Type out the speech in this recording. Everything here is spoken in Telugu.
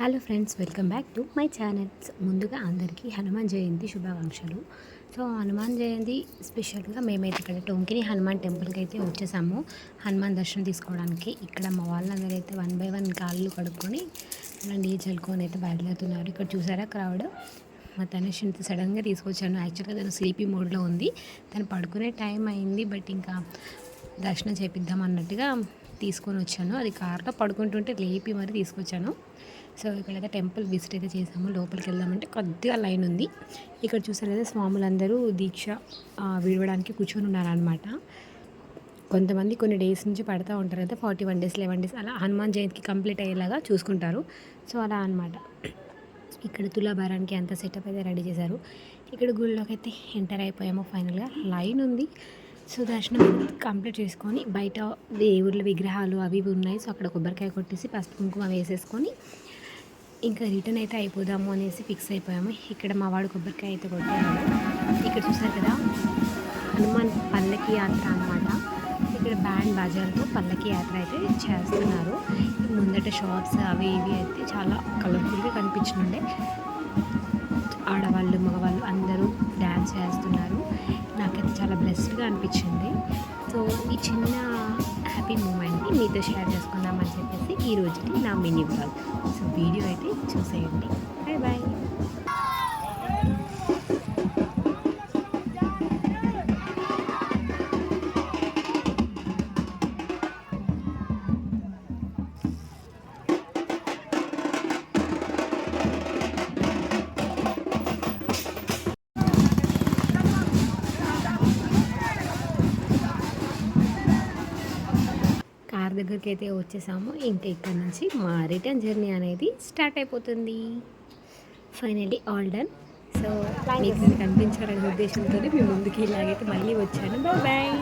Hello friends welcome back to my channels ముందుగా అందరికీ హనుమాన్ జయంతి శుభాకాంక్షలు. సో హనుమాన్ జయంతి స్పెషల్గా మేమైతే ఇక్కడ టొంకిని హనుమాన్ టెంపుల్కి అయితే వచ్చేసాము. హనుమాన్ దర్శనం తీసుకోవడానికి. ఇక్కడ మా వాళ్ళందరూ అయితే వన్ బై వన్ కాళ్ళు కడుక్కొని అలా నీళ్ళు చల్లుకొని అయితే బయలుదేరుతున్నారు. ఇక్కడ చూసారా క్రౌడ్ మా తనేష్ ఇంత సడన్గా తీసుకొచ్చాను. యాక్చువల్గా తను స్లీపీ మోడ్లో ఉంది. తను పడుకునే టైం అయింది బట్ ఇంకా దర్శనం చేపిద్దాం అన్నట్టుగా తీసుకొని వచ్చాను. అది కార్లో పడుకుంటుంటే లేపి మరి తీసుకొచ్చాను. సో ఇక్కడైతే టెంపుల్ విజిట్ అయితే చేసాము. లోపలికి వెళ్దామంటే కొద్దిగా లైన్ ఉంది. ఇక్కడ చూసారు కదా స్వాములందరూ దీక్ష విడవడానికి కూర్చొని ఉన్నారనమాట కొంతమంది కొన్ని డేస్ నుంచి పడతా ఉంటారు అయితే forty one days eleven days అలా హనుమాన్ జయంతికి కంప్లీట్ అయ్యేలాగా చూసుకుంటారు. సో అలా అనమాట ఇక్కడ తులాభారానికి అంత సెటప్ అయితే రెడీ చేశారు. ఇక్కడ గుళ్ళోకి అయితే ఎంటర్ అయిపోయాము ఫైనల్గా. లైన్ ఉంది. సో దర్శనం కంప్లీట్ చేసుకొని బయట దేవుళ్ళ విగ్రహాలు అవి ఇవి ఉన్నాయి. సో అక్కడ కొబ్బరికాయ కొట్టేసి పసుపు కుంకుమ వేసేసుకొని ఇంకా రిటర్న్ అయితే అయిపోదాము అనేసి ఫిక్స్ అయిపోయాము. ఇక్కడ మా వాడు కొబ్బరికాయ అయితే కొట్టాడు. ఇక్కడ చూసారు కదా హనుమాన్ పల్లకి యాత్ర అన్నమాట. ఇక్కడ బ్యాండ్ బజార్తో పల్లకి యాత్ర అయితే చేస్తున్నారు. ముందట షాప్స్ అవి ఇవి అయితే చాలా కలర్ఫుల్గా కనిపించుండే ఆడవాళ్ళు మగవాళ్ళు అందరూ డ్యాన్స్ చేస్తున్నారు. బెస్ట్గా అనిపించింది. సో ఈ చిన్న హ్యాపీ మూమెంట్ని మీతో షేర్ చేసుకుందామని చెప్పేసి ఈ రోజుకి నా మినీ బ్లాగ్ సో వీడియో అయితే చూసేయండి. బాయ్ బాయ్ దగ్గరికి అయితే వచ్చేసాము. ఇంకా ఇక్కడ నుంచి మా రిటర్న్ జర్నీ అనేది స్టార్ట్ అయిపోతుంది. ఫైనల్లీ ఆల్ డన్ సో మీకు కనిపించాలనే ఉద్దేశంతో మీ ముందుకి ఇలాగైతే మళ్ళీ వచ్చాను. Bye bye